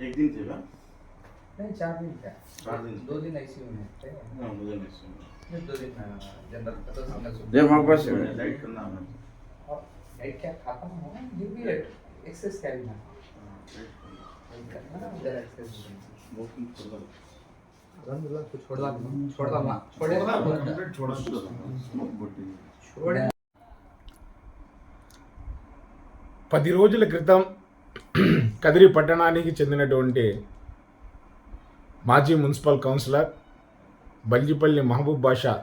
एक दिन थे ना नहीं चार दिन का चार दिन। दो दिन आईसीयू में थे हाँ मुझे नहीं सुना फिर दो दिन जनरल का तो सिंगल जब हमारे पास लाइट करना है और नाइट क्या खाता हूँ ये भी एक्सेस कैरी ना नाइट करना ना उधर एक्सेस वॉकिंग करना अलहमदुलिल्लाह कुछ छोड़ दा छोड़ दा छोड़े छोड़ा स्मोक बट्टी छोड़े పది రోజుల క్రితం కదిరి పట్టణానికి చెందినటువంటి మాజీ మున్సిపల్ కౌన్సిలర్ బల్జిపల్లి మహబూబ్ బాషా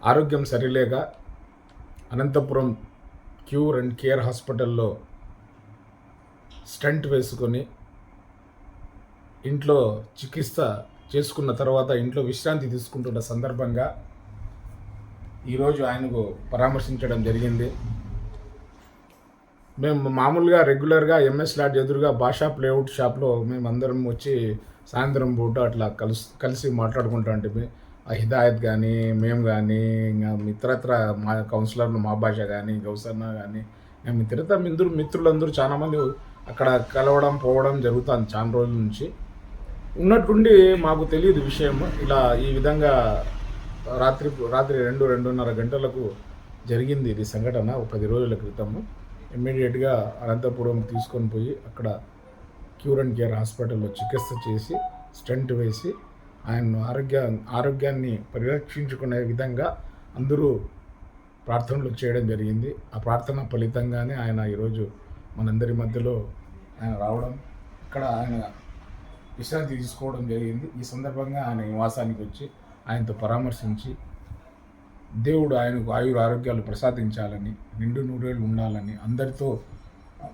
ఆరోగ్యం సరిలేక అనంతపురం క్యూర్ అండ్ కేర్ హాస్పిటల్లో స్టంట్ వేసుకొని ఇంట్లో చికిత్స చేసుకున్న తర్వాత ఇంట్లో విశ్రాంతి తీసుకుంటున్న సందర్భంగా ఈరోజు ఆయనకు పరామర్శించడం జరిగింది. మేము మామూలుగా రెగ్యులర్గా ఎంఎస్ లాడ్జ్ ఎదురుగా భాషా ప్లేఅవుట్ షాప్లో మేము అందరం వచ్చి సాయంత్రం పూట అట్లా కలిసి కలిసి మాట్లాడుకుంటా అంటే ఆ హిదాయత్ కానీ మేము కానీ ఇంకా మిత్రత్ర మా కౌన్సిలర్లు మా భాష కానీ గౌసన్న కానీ మేము ఇతరత్ర మిత్రులు మిత్రులందరూ చాలామంది అక్కడ కలవడం పోవడం జరుగుతుంది చాలా రోజుల నుంచి. ఉన్నట్టుండి మాకు తెలియదు విషయం. ఇలా ఈ విధంగా రాత్రి రాత్రి రెండు రెండున్నర గంటలకు జరిగింది ఇది సంఘటన. ఒక పది రోజుల క్రితము. ఇమ్మీడియట్గా అనంతపురం తీసుకొని పోయి అక్కడ క్యూర్ అండ్ కేర్ హాస్పిటల్లో చికిత్స చేసి స్టంట్ వేసి ఆయన ఆరోగ్య ఆరోగ్యాన్ని పరిరక్షించుకునే విధంగా అందరూ ప్రార్థనలు చేయడం జరిగింది. ఆ ప్రార్థన ఫలితంగానే ఆయన ఈరోజు మనందరి మధ్యలో ఆయన రావడం ఇక్కడ ఆయన విశ్రాంతి తీసుకోవడం జరిగింది. ఈ సందర్భంగా ఆయన నివాసానికి వచ్చి ఆయనతో పరామర్శించి దేవుడు ఆయనకు ఆయుర ఆరోగ్యాలు ప్రసాదించాలని నిండు నూరేళ్ళు ఉండాలని అందరితో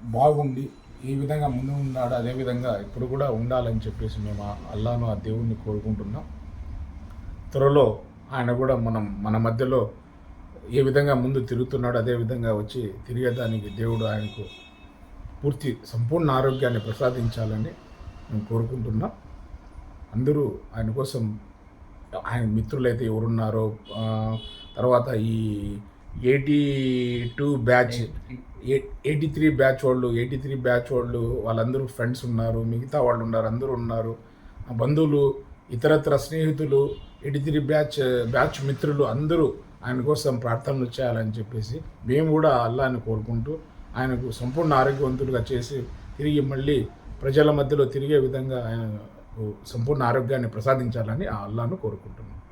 బాగుండి ఈ విధంగా ముందు ఉన్నాడు అదే విధంగా ఇప్పుడు కూడా ఉండాలని చెప్పేసి మేము అల్లాను ఆ దేవుణ్ణి కోరుకుంటున్నాం. త్వరలో ఆయన కూడా మనం మన మధ్యలో ఏ విధంగా ముందు తిరుగుతున్నాడో అదే విధంగా వచ్చి తిరిగేదానికి దేవుడు ఆయనకు పూర్తి సంపూర్ణ ఆరోగ్యాన్ని ప్రసాదించాలని మేము కోరుకుంటున్నాం. అందరూ ఆయన కోసం ఆయన మిత్రులైతే ఎవరున్నారో తర్వాత ఈ eighty two batch eighty three batch వాళ్ళు ఎయిటీ త్రీ బ్యాచ్ వాళ్ళు వాళ్ళందరూ ఫ్రెండ్స్ ఉన్నారు మిగతా వాళ్ళు ఉన్నారు అందరూ ఉన్నారు. బంధువులు ఇతరత్ర స్నేహితులు ఎయిటీ త్రీ బ్యాచ్ బ్యాచ్ మిత్రులు అందరూ ఆయన కోసం ప్రార్థనలు చేయాలని చెప్పేసి మేము కూడా అల్లాని కోరుకుంటూ ఆయనకు సంపూర్ణ ఆరోగ్యవంతులుగా చేసి తిరిగి మళ్ళీ ప్రజల మధ్యలో తిరిగే విధంగా ఆయన సంపూర్ణ ఆరోగ్యాన్ని ప్రసాదించాలని ఆ అల్లాను కోరుకుంటున్నాను